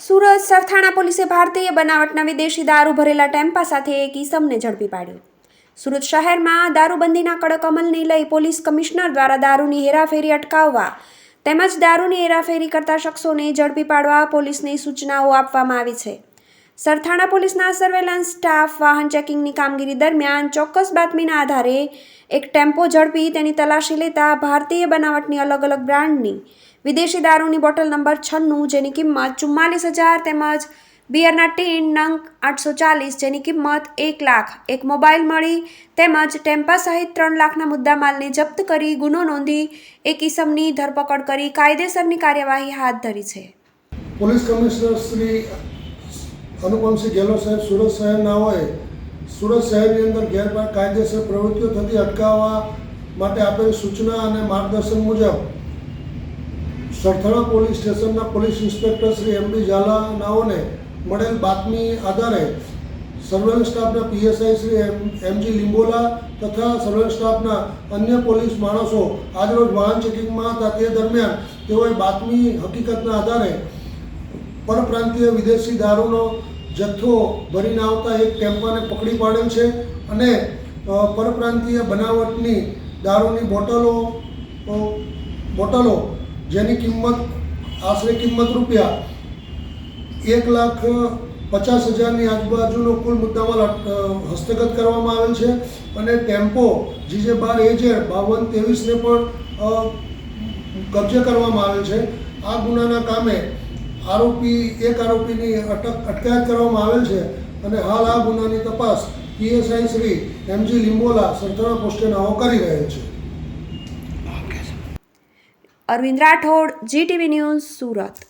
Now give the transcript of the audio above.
સુરત સરથાણા પોલીસે ભારતીય બનાવટના વિદેશી દારૂ ભરેલા ટેમ્પા સાથે એક ઈસમને ઝડપી પાડ્યો. સુરત શહેરમાં દારૂબંધીના કડક અમલને લઈ પોલીસ કમિશનર દ્વારા દારૂની હેરાફેરી અટકાવવા તેમજ દારૂની હેરાફેરી કરતા શખ્સોને ઝડપી પાડવા પોલીસને સૂચનાઓ આપવામાં આવી છે. સરથાણા પોલીસના સર્વેલન્સ સ્ટાફ વાહન ચેકિંગની કામગીરી દરમિયાન ચોક્કસ બાતમીના આધારે એક ટેમ્પો ઝડપી તેની તલાશી લેતા ભારતીય બનાવટની અલગ અલગ બ્રાન્ડની વિદેશી દારૂની બોટલ નંબર છન્નું જેની કિંમત ચુમ્માલીસ હજાર તેમજ બિયરના ટીન નંગ આઠસો ચાલીસ જેની કિંમત એક લાખ, એક મોબાઈલ મળી તેમજ ટેમ્પા સહિત ત્રણ લાખના મુદ્દામાલને જપ્ત કરી ગુનો નોંધી એક ઇસમની ધરપકડ કરી કાયદેસરની કાર્યવાહી હાથ ધરી છે. પોલીસ કમિશનર શ્રી અનુપમસિંહ ગેહલોત સાહેબ, સુરત શહેરના હોય, સુરત શહેરની અંદર ગેરકાયદેસર પ્રવૃત્તિઓ થતી અટકાવવા માટે આપેલી સૂચના અને માર્ગદર્શન મુજબ સરથાણા પોલીસ સ્ટેશનના police inspector Shri M B ઝાલાનાઓને મળેલ બાતમી આધારે સર્વેલન્સ સ્ટાફના PSI Shri M M G Limbola તથા સર્વેલન્સ સ્ટાફના અન્ય પોલીસ માણસો આજરોજ વાહન ચેકિંગમાં હતા તે દરમિયાન તેઓએ બાતમી હકીકતના આધારે પરપ્રાંતીય વિદેશી દારૂનો જથ્થો ભરીને આવતા એક ટેમ્પાને પકડી પાડેલ છે અને પરપ્રાંતીય બનાવટની દારૂની બોટલો બોટલો જેની કિંમત, આશરે કિંમત રૂપિયા એક લાખ પચાસ હજારની આજુબાજુનો કુલ મુદ્દામાં હસ્તગત કરવામાં આવેલ છે અને ટેમ્પો જીજે બાર એજે બાવન ત્રેવીસને પણ કબજે કરવામાં આવેલ છે. આ ગુનાના કામે આરોપી, એક આરોપીની અટક અટકાયત કરવામાં આવેલ છે અને હાલ આ ગુનાની તપાસ PSI Shri M G Limbola Sarthana પોસ્ટે નાઓ કરી રહેલ છે. Arvind Rathod GTV news Surat.